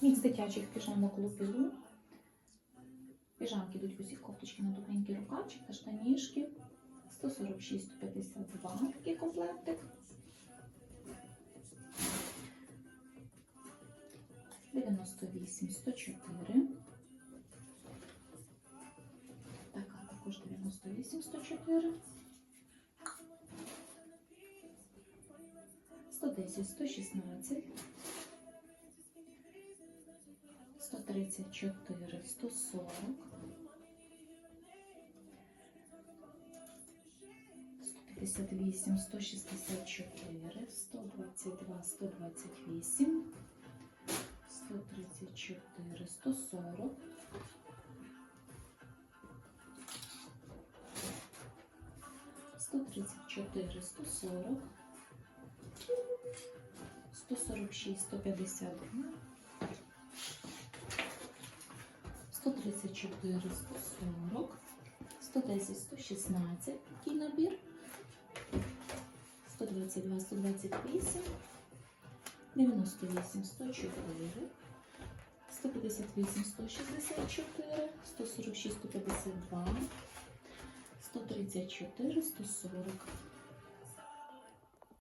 Мікс дитячих піжамок лупілу. Піжамки йдуть усі кофточки на тухенький рукавчик та штанішки. 146-152 такий комплектик. 98, 104. Така також 98, 104. 110, 116. 134, 140. 158, 164, 122, 128, 134, 140, 134, 140, 146, 152, 134, 140, 110, 116, такий набір, 122, 128, 98, 104, 158, 164, 146, 152, 134, 140,